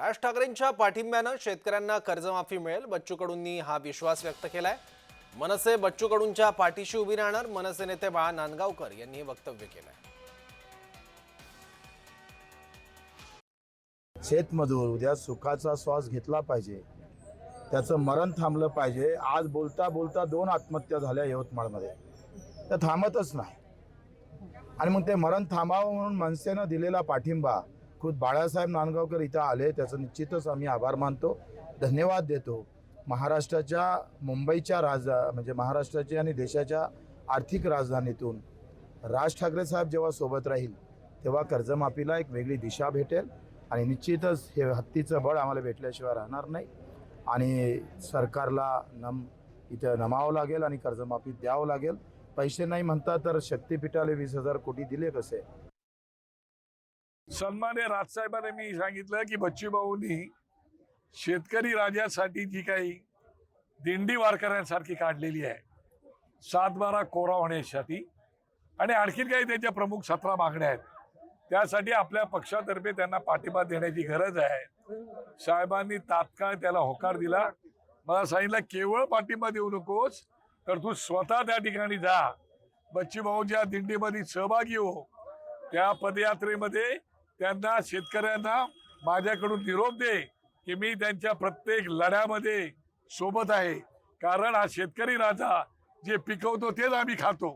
राज ठाकरेंच्या पाठिंब्यानं शेतकऱ्यांना कर्जमाफी मिळेल. बच्चू कडूंनी हा विश्वास व्यक्त केलाय. मनसे बच्चू कडूंच्या पाठीशी उभी राहणार. मनसे नेते बाळा नांदगावकर यांनी हे वक्तव्य केलंय. शेतमजूर उद्या सुखाचा श्वास घेतला पाहिजे. त्याचं मरण थांबलं पाहिजे. आज बोलता बोलता दोन आत्महत्या झाल्या यवतमाळमध्ये. तर थांबतच नाही. आणि मग ते मरण थांबावं म्हणून मनसेनं दिलेला पाठिंबा खुद बाळासाहेब नांदगावकर इथं आले त्याचं निश्चितच आम्ही आभार मानतो. धन्यवाद देतो. महाराष्ट्राच्या मुंबईच्या राजधा म्हणजे महाराष्ट्राची आणि देशाच्या आर्थिक राजधानीतून राज ठाकरे साहेब जेव्हा सोबत राहील तेव्हा कर्जमाफीला एक वेगळी दिशा भेटेल आणि निश्चितच हे हत्तीचं बळ आम्हाला भेटल्याशिवाय राहणार नाही. आणि सरकारला नम इथं नमावं लागेल आणि कर्जमाफी द्यावं लागेल. पैसे नाही म्हणता तर शक्तीपीठाला वीस हजार कोटी दिले कसे? सन्मान्य राजसाहेबांनी मी सांगितलं की बच्चूभाऊनी शेतकरी राजासाठी जी काही दिंडी वारकऱ्यांसारखी काढलेली आहे सात बारा कोरा होण्यासाठी आणि आणखीन काही त्यांच्या प्रमुख सतरा मागण्या आहेत. त्यासाठी आपल्या पक्षातर्फे त्यांना पाठिंबा देण्याची गरज आहे. साहेबांनी तात्काळ त्याला होकार दिला. मला सांगितलं केवळ पाठिंबा देऊ नकोस तर तू स्वतः त्या ठिकाणी जा. बच्चूभाऊच्या दिंडीमध्ये सहभागी हो. त्या पदयात्रेमध्ये त्यांना शेतकऱ्यांना माझ्याकडून निरोप दे की मी त्यांच्या प्रत्येक लढ्यामध्ये सोबत आहे. कारण हा शेतकरी राजा जे पिकवतो तेच आम्ही खातो.